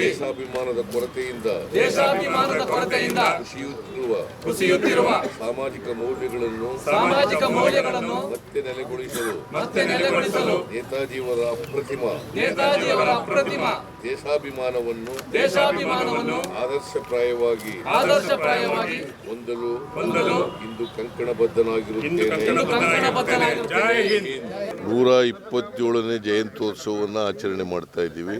ದೇಶಾಭಿಮಾನದ ಕೊರತೆಯಿಂದ ದೇಶಾಭಿಮಾನದ ಕೊರತೆಯಿಂದ ಕುಸಿಯುತ್ತಿರುವ ಕುಸಿಯುತ್ತಿರುವ ಸಾಮಾಜಿಕ ಮೌಲ್ಯಗಳನ್ನು ಸಾಮಾಜಿಕ ಮೌಲ್ಯಗಳನ್ನು ಮತ್ತೆ ನೆಲೆಗೊಳಿಸಲು ಮತ್ತೆ ನೆಲೆಗೊಳಿಸಲು ನೇತಾಜಿಯವರ ಅಪ್ರತಿಮ ನೇತಾಜಿಯವರ ಅಪ್ರತಿಮ ದೇಶಾಭಿಮಾನವನ್ನು ದೇಶಾಭಿಮಾನವನ್ನು ಆದರ್ಶಪ್ರಾಯವಾಗಿ ಆದರ್ಶಪ್ರಾಯವಾಗಿ ಹೊಂದಲು ಹೊಂದಲು ಇಂದು ಕಂಕಣಬದ್ಧನಾಗಿರುತ್ತೇನೆ. ನೂರ ಇಪ್ಪತ್ತೇಳನೇ ಜಯಂತ್ಯೋತ್ಸವವನ್ನು ಆಚರಣೆ ಮಾಡ್ತಾ ಇದ್ದೀವಿ.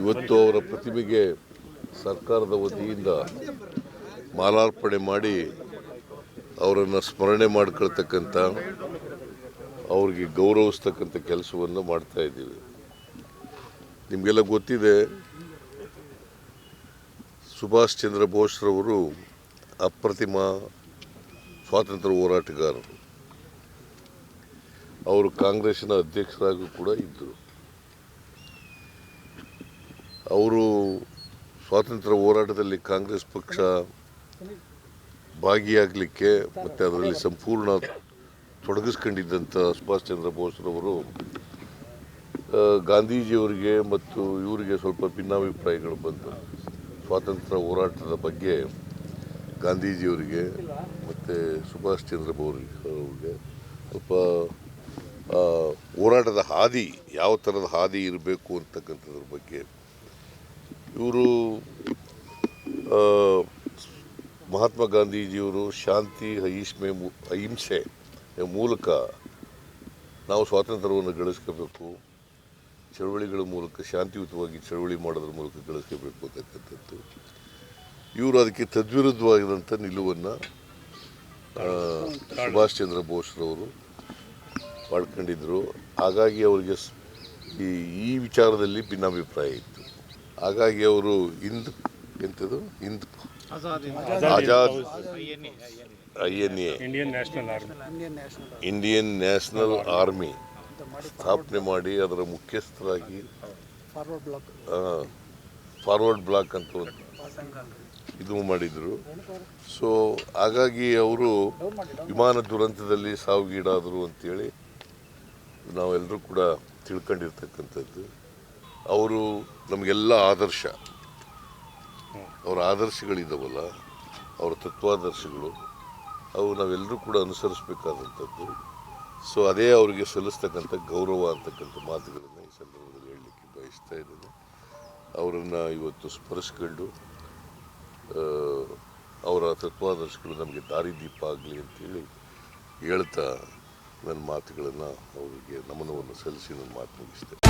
ಇವತ್ತು ಅವರ ಪ್ರತಿಮೆಗೆ ಸರ್ಕಾರದ ವತಿಯಿಂದ ಮಾಲಾರ್ಪಣೆ ಮಾಡಿ ಅವರನ್ನು ಸ್ಮರಣೆ ಮಾಡ್ಕೊಳ್ತಕ್ಕಂಥ, ಅವ್ರಿಗೆ ಗೌರವಿಸ್ತಕ್ಕಂಥ ಕೆಲಸವನ್ನು ಮಾಡ್ತಾ ಇದ್ದೀವಿ. ನಿಮಗೆಲ್ಲ ಗೊತ್ತಿದೆ, ಸುಭಾಷ್ ಚಂದ್ರ ಬೋಸ್ರವರು ಅಪ್ರತಿಮ ಸ್ವಾತಂತ್ರ್ಯ ಹೋರಾಟಗಾರರು. ಅವರು ಕಾಂಗ್ರೆಸ್ನ ಅಧ್ಯಕ್ಷರಾಗೂ ಕೂಡ ಇದ್ದರು. ಅವರು ಸ್ವಾತಂತ್ರ್ಯ ಹೋರಾಟದಲ್ಲಿ ಕಾಂಗ್ರೆಸ್ ಪಕ್ಷ ಭಾಗಿಯಾಗಲಿಕ್ಕೆ ಮತ್ತು ಅದರಲ್ಲಿ ಸಂಪೂರ್ಣ ತೊಡಗಿಸ್ಕೊಂಡಿದ್ದಂಥ ಸುಭಾಷ್ ಚಂದ್ರ ಬೋಸ್ರವರು ಗಾಂಧೀಜಿಯವರಿಗೆ ಮತ್ತು ಇವರಿಗೆ ಸ್ವಲ್ಪ ಭಿನ್ನಾಭಿಪ್ರಾಯಗಳು ಬಂತು. ಸ್ವಾತಂತ್ರ್ಯ ಹೋರಾಟದ ಬಗ್ಗೆ ಗಾಂಧೀಜಿಯವರಿಗೆ ಮತ್ತು ಸುಭಾಷ್ ಚಂದ್ರ ಬೋಸ್ ಅವರಿಗೆ ಸ್ವಲ್ಪ ಹೋರಾಟದ ಹಾದಿ, ಯಾವ ಥರದ ಹಾದಿ ಇರಬೇಕು ಅಂತಕ್ಕಂಥದ್ರ ಬಗ್ಗೆ ಇವರು ಮಹಾತ್ಮ ಗಾಂಧೀಜಿಯವರು ಶಾಂತಿ ಅಹಿಷ್ಮೆ ಅಹಿಂಸೆ ಮೂಲಕ ನಾವು ಸ್ವಾತಂತ್ರ್ಯವನ್ನು ಗಳಿಸ್ಕೋಬೇಕು. ಚಳವಳಿಗಳ ಮೂಲಕ, ಶಾಂತಿಯುತವಾಗಿ ಚಳವಳಿ ಮಾಡೋದ್ರ ಮೂಲಕ ಗಳಿಸ್ಕೋಬೇಕು ಅಂತಕ್ಕಂಥದ್ದು. ಇವರು ಅದಕ್ಕೆ ತದ್ವಿರುದ್ಧವಾಗಿದಂಥ ನಿಲುವನ್ನು ಸುಭಾಷ್ ಚಂದ್ರ ಬೋಸ್ರವರು ಮಾಡ್ಕೊಂಡಿದ್ದರು ಹಾಗಾಗಿ ಅವರಿಗೆ ಈ ಈ ವಿಚಾರದಲ್ಲಿ ಭಿನ್ನಾಭಿಪ್ರಾಯ ಇತ್ತು. ಹಾಗಾಗಿ ಅವರು ಹಿಂದ್ ಎಂಥದ್ದು Hind Azad. I N A Indian National Army Indian National Army ಸ್ಥಾಪನೆ ಮಾಡಿ ಅದರ ಮುಖ್ಯಸ್ಥರಾಗಿ ಫಾರ್ವರ್ಡ್ ಬ್ಲಾಕ್ ಅಂತ ಒಂದು ಇದು ಮಾಡಿದರು. ಸೊ ಹಾಗಾಗಿ ಅವರು ವಿಮಾನ ದುರಂತದಲ್ಲಿ ಸಾವುಗೀಡಾದರು ಅಂತೇಳಿ ನಾವೆಲ್ಲರೂ ಕೂಡ ತಿಳ್ಕೊಂಡಿರ್ತಕ್ಕಂಥದ್ದು. ಅವರು ನಮಗೆಲ್ಲ ಆದರ್ಶ. ಅವರ ಆದರ್ಶಗಳಿದ್ದಾವಲ್ಲ ಅವರ ತತ್ವಾದರ್ಶಗಳು, ಅವು ನಾವೆಲ್ಲರೂ ಕೂಡ ಅನುಸರಿಸಬೇಕಾದಂಥದ್ದು. ಸೊ ಅದೇ ಅವರಿಗೆ ಸಲ್ಲಿಸ್ತಕ್ಕಂಥ ಗೌರವ ಅಂತಕ್ಕಂಥ ಮಾತುಗಳನ್ನು ಈ ಸಂದರ್ಭದಲ್ಲಿ ಹೇಳಲಿಕ್ಕೆ ಬಯಸ್ತಾ ಇದ್ದೇನೆ. ಅವರನ್ನು ಇವತ್ತು ಸ್ಮರಿಸ್ಕೊಂಡು ಅವರ ತತ್ವಾದರ್ಶಗಳು ನಮಗೆ ದಾರಿದೀಪ ಆಗಲಿ ಅಂತೇಳಿ ಹೇಳ್ತಾ ನನ್ನ ಮಾತುಗಳನ್ನು ಅವರಿಗೆ ನಮನವನ್ನು ಸಲ್ಲಿಸಿ ನನ್ನ ಮಾತು ಮುಗಿಸ್ತೇನೆ.